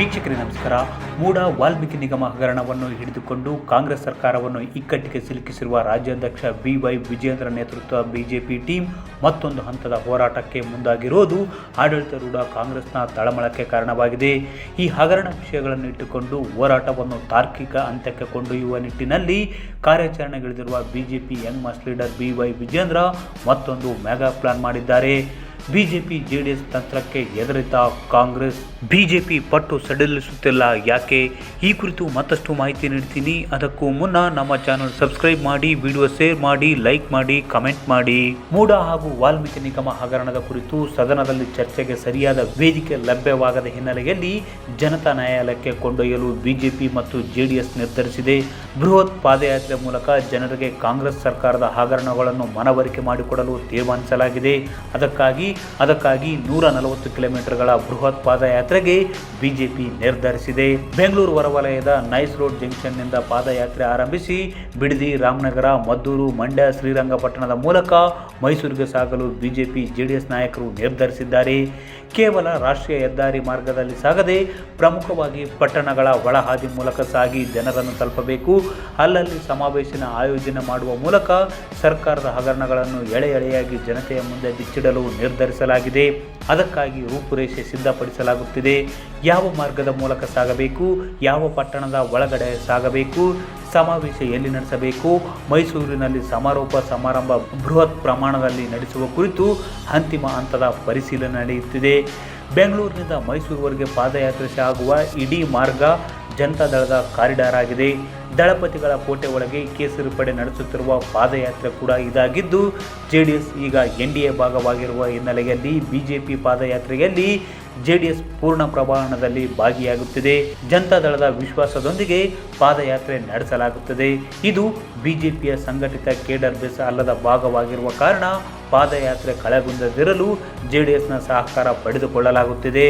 ವೀಕ್ಷಕರೇ, ನಮಸ್ಕಾರ. ಮೂಡ ವಾಲ್ಮೀಕಿ ನಿಗಮ ಹಗರಣವನ್ನು ಹಿಡಿದುಕೊಂಡು ಕಾಂಗ್ರೆಸ್ ಸರ್ಕಾರವನ್ನು ಇಕ್ಕಟ್ಟಿಗೆ ಸಿಲುಕಿಸಿರುವ ರಾಜ್ಯಾಧ್ಯಕ್ಷ ಬಿ ವೈ ವಿಜೇಂದ್ರ ನೇತೃತ್ವ ಬಿಜೆಪಿ ಟೀಮ್ ಮತ್ತೊಂದು ಹಂತದ ಹೋರಾಟಕ್ಕೆ ಮುಂದಾಗಿರುವುದು ಆಡಳಿತಾರೂಢ ಕಾಂಗ್ರೆಸ್ನ ತಳಮಳಕ್ಕೆ ಕಾರಣವಾಗಿದೆ. ಈ ಹಗರಣ ವಿಷಯಗಳನ್ನು ಇಟ್ಟುಕೊಂಡು ಹೋರಾಟವನ್ನು ತಾರ್ಕಿಕ ಅಂತ್ಯಕ್ಕೆ ಕೊಂಡೊಯ್ಯುವ ನಿಟ್ಟಿನಲ್ಲಿ ಕಾರ್ಯಾಚರಣೆಗಿಳಿದಿರುವ BJP young mass leader B Y Vijayendra ಮತ್ತೊಂದು ಮೆಗಾ ಪ್ಲಾನ್ ಮಾಡಿದ್ದಾರೆ. ಬಿಜೆಪಿ ಎಸ್ ತಂತ್ರಕ್ಕೆ ಹೆದರಿತ ಕಾಂಗ್ರೆಸ್, ಬಿಜೆಪಿ ಪಟ್ಟು ಸಡಿಲಿಸುತ್ತಿಲ್ಲ. ಯಾಕೆ? ಈ ಕುರಿತು ಮತ್ತಷ್ಟು ಮಾಹಿತಿ ನೀಡ್ತೀನಿ. ಅದಕ್ಕೂ ಮುನ್ನ ನಮ್ಮ ಚಾನಲ್ ಸಬ್ಸ್ಕ್ರೈಬ್ ಮಾಡಿ, ವಿಡಿಯೋ ಶೇರ್ ಮಾಡಿ, ಲೈಕ್ ಮಾಡಿ, ಕಮೆಂಟ್ ಮಾಡಿ. ಮೂಡ ಹಾಗೂ ವಾಲ್ಮೀಕಿ ನಿಗಮ ಹಗರಣದ ಕುರಿತು ಸದನದಲ್ಲಿ ಚರ್ಚೆಗೆ ಸರಿಯಾದ ವೇದಿಕೆ ಲಭ್ಯವಾಗದ ಹಿನ್ನೆಲೆಯಲ್ಲಿ ಜನತಾ ನ್ಯಾಯಾಲಯಕ್ಕೆ ಕೊಂಡೊಯ್ಯಲು ಬಿಜೆಪಿ ಮತ್ತು ಜೆಡಿಎಸ್ ನಿರ್ಧರಿಸಿದೆ. ಬೃಹತ್ ಪಾದಯಾತ್ರೆ ಮೂಲಕ ಜನರಿಗೆ ಕಾಂಗ್ರೆಸ್ ಸರ್ಕಾರದ ಹಗರಣಗಳನ್ನು ಮನವರಿಕೆ ಮಾಡಿಕೊಡಲು ತೀರ್ಮಾನಿಸಲಾಗಿದೆ. ಅದಕ್ಕಾಗಿ ಅದಕ್ಕಾಗಿ ನೂರ ನಲವತ್ತು ಕಿಲೋಮೀಟರ್ಗಳ ಬೃಹತ್ ಪಾದಯಾತ್ರೆಗೆ ಬಿಜೆಪಿ ನಿರ್ಧರಿಸಿದೆ. ಬೆಂಗಳೂರು ಹೊರವಲಯದ ನೈಸ್ ರೋಡ್ ಜಂಕ್ಷನ್ನಿಂದ ಪಾದಯಾತ್ರೆ ಆರಂಭಿಸಿ ಬಿಡದಿ, ರಾಮನಗರ, ಮದ್ದೂರು, ಮಂಡ್ಯ, ಶ್ರೀರಂಗಪಟ್ಟಣದ ಮೂಲಕ ಮೈಸೂರಿಗೆ ಸಾಗಲು ಬಿಜೆಪಿ, ಜೆಡಿಎಸ್ ನಾಯಕರು ನಿರ್ಧರಿಸಿದ್ದಾರೆ. ಕೇವಲ ರಾಷ್ಟ್ರೀಯ ಹೆದ್ದಾರಿ ಮಾರ್ಗದಲ್ಲಿ ಸಾಗದೆ ಪ್ರಮುಖವಾಗಿ ಪಟ್ಟಣಗಳ ಒಳಹಾದಿ ಮೂಲಕ ಸಾಗಿ ಜನರನ್ನು ತಲುಪಬೇಕು. ಅಲ್ಲಲ್ಲಿ ಸಮಾವೇಶನ ಆಯೋಜನೆ ಮಾಡುವ ಮೂಲಕ ಸರ್ಕಾರದ ಹಗರಣಗಳನ್ನು ಎಳೆ ಎಳೆಯಾಗಿ ಜನತೆಯ ಮುಂದೆ ಬಿಚ್ಚಿಡಲು ನಿರ್ಧರಿಸಲಾಗಿದೆ ಅದಕ್ಕಾಗಿ ರೂಪುರೇಷೆ ಸಿದ್ಧಪಡಿಸಲಾಗುತ್ತಿದೆ. ಯಾವ ಮಾರ್ಗದ ಮೂಲಕ ಸಾಗಬೇಕು? ಯಾವ ಪಟ್ಟಣದ ಒಳಗಡೆ ಸಾಗಬೇಕು? ಸಮಾವೇಶ ಎಲ್ಲಿ ನಡೆಸಬೇಕು? ಮೈಸೂರಿನಲ್ಲಿ ಸಮಾರೋಪ ಸಮಾರಂಭ ಬೃಹತ್ ಪ್ರಮಾಣದಲ್ಲಿ ನಡೆಸುವ ಕುರಿತು ಅಂತಿಮ ಹಂತದ ಪರಿಶೀಲನೆ ನಡೆಯುತ್ತಿದೆ. ಬೆಂಗಳೂರಿನಿಂದ ಮೈಸೂರುವರೆಗೆ ಪಾದಯಾತ್ರೆ ಸಾಗುವ ಇಡೀ ಮಾರ್ಗ ಜನತಾದಳದ ಕಾರಿಡಾರ್ ಆಗಿದೆ. ದಳಪತಿಗಳ ಕೋಟೆ ಒಳಗೆ ಕೇಸರಿ ಪಡೆ ನಡೆಸುತ್ತಿರುವ ಪಾದಯಾತ್ರೆ ಕೂಡ ಇದಾಗಿದ್ದು, ಜೆಡಿಎಸ್ ಈಗ ಎನ್ ಡಿ ಎ ಭಾಗವಾಗಿರುವ ಹಿನ್ನೆಲೆಯಲ್ಲಿ ಬಿಜೆಪಿ ಪಾದಯಾತ್ರೆಯಲ್ಲಿ ಜೆ ಡಿ ಎಸ್ ಪೂರ್ಣ ಪ್ರಮಾಣದಲ್ಲಿ ಭಾಗಿಯಾಗುತ್ತಿದೆ. ಜನತಾದಳದ ವಿಶ್ವಾಸದೊಂದಿಗೆ ಪಾದಯಾತ್ರೆ ನಡೆಸಲಾಗುತ್ತದೆ. ಇದು ಬಿಜೆಪಿಯ ಸಂಘಟಿತ ಕೇಡರ್ ಬೆಸ ಅಲ್ಲದ ಭಾಗವಾಗಿರುವ ಕಾರಣ ಪಾದಯಾತ್ರೆ ಕಳೆಗುಂದದಿರಲು ಜೆಡಿಎಸ್ನ ಸಹಕಾರ ಪಡೆದುಕೊಳ್ಳಲಾಗುತ್ತಿದೆ.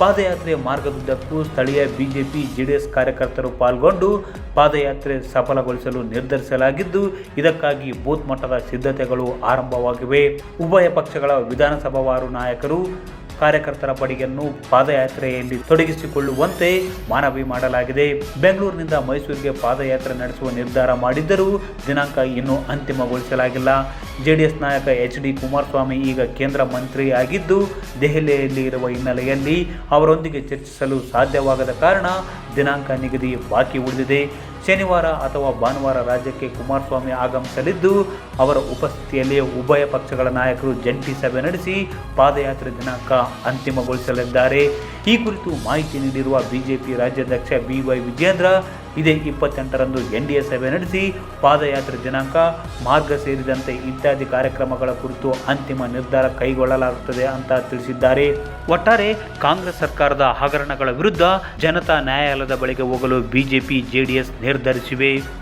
ಪಾದಯಾತ್ರೆ ಮಾರ್ಗದುದ್ದಕ್ಕೂ ಸ್ಥಳೀಯ ಬಿಜೆಪಿ, ಜೆಡಿಎಸ್ ಕಾರ್ಯಕರ್ತರು ಪಾಲ್ಗೊಂಡು ಪಾದಯಾತ್ರೆ ಸಫಲಗೊಳಿಸಲು ನಿರ್ಧರಿಸಲಾಗಿದ್ದು, ಇದಕ್ಕಾಗಿ ಬೂತ್ ಮಟ್ಟದ ಸಿದ್ಧತೆಗಳು ಆರಂಭವಾಗಿವೆ. ಉಭಯ ಪಕ್ಷಗಳ ವಿಧಾನಸಭಾವಾರು ನಾಯಕರು ಕಾರ್ಯಕರ್ತರ ಪಡೆಯನ್ನು ಪಾದಯಾತ್ರೆಯಲ್ಲಿ ತೊಡಗಿಸಿಕೊಳ್ಳುವಂತೆ ಮನವಿ ಮಾಡಲಾಗಿದೆ. ಬೆಂಗಳೂರಿನಿಂದ ಮೈಸೂರಿಗೆ ಪಾದಯಾತ್ರೆ ನಡೆಸುವ ನಿರ್ಧಾರ ಮಾಡಿದ್ದರೂ ದಿನಾಂಕ ಇನ್ನೂ ಅಂತಿಮಗೊಳಿಸಲಾಗಿಲ್ಲ. ಜೆಡಿಎಸ್ ನಾಯಕ ಎಚ್ ಡಿ ಕುಮಾರಸ್ವಾಮಿ ಈಗ ಕೇಂದ್ರ ಮಂತ್ರಿ ಆಗಿದ್ದು ದೆಹಲಿಯಲ್ಲಿ ಇರುವ ಹಿನ್ನೆಲೆಯಲ್ಲಿ ಅವರೊಂದಿಗೆ ಚರ್ಚಿಸಲು ಸಾಧ್ಯವಾಗದ ಕಾರಣ ದಿನಾಂಕ ನಿಗದಿ ಬಾಕಿ ಉಳಿದಿದೆ. ಶನಿವಾರ ಅಥವಾ ಭಾನುವಾರ ರಾಜ್ಯಕ್ಕೆ ಕುಮಾರಸ್ವಾಮಿ ಆಗಮಿಸಲಿದ್ದು, ಅವರ ಉಪಸ್ಥಿತಿಯಲ್ಲಿ ಉಭಯ ಪಕ್ಷಗಳ ನಾಯಕರು ಜಂಟಿ ಸಭೆ ನಡೆಸಿ ಪಾದಯಾತ್ರೆ ದಿನಾಂಕ ಅಂತಿಮಗೊಳಿಸಲಿದ್ದಾರೆ. ಈ ಕುರಿತು ಮಾಹಿತಿ ನೀಡಿರುವ ಬಿಜೆಪಿ ರಾಜ್ಯಾಧ್ಯಕ್ಷ ಬಿ ವೈ ವಿಜೇಂದ್ರ ಇದೇ ಇಪ್ಪತ್ತೆಂಟರಂದು ಎನ್ ಡಿ ಎ ಸಭೆ ನಡೆಸಿ ಪಾದಯಾತ್ರೆ ದಿನಾಂಕ, ಮಾರ್ಗ ಸೇರಿದಂತೆ ಇತ್ಯಾದಿ ಕಾರ್ಯಕ್ರಮಗಳ ಕುರಿತು ಅಂತಿಮ ನಿರ್ಧಾರ ಕೈಗೊಳ್ಳಲಾಗುತ್ತದೆ ಅಂತ ತಿಳಿಸಿದ್ದಾರೆ. ಒಟ್ಟಾರೆ ಕಾಂಗ್ರೆಸ್ ಸರ್ಕಾರದ ಹಗರಣಗಳ ವಿರುದ್ಧ ಜನತಾ ನ್ಯಾಯಾಲಯದ ಬಳಿಗೆ ಹೋಗಲು ಬಿಜೆಪಿ, ಜೆಡಿಎಸ್ ನಿರ್ಧರಿಸಿವೆ.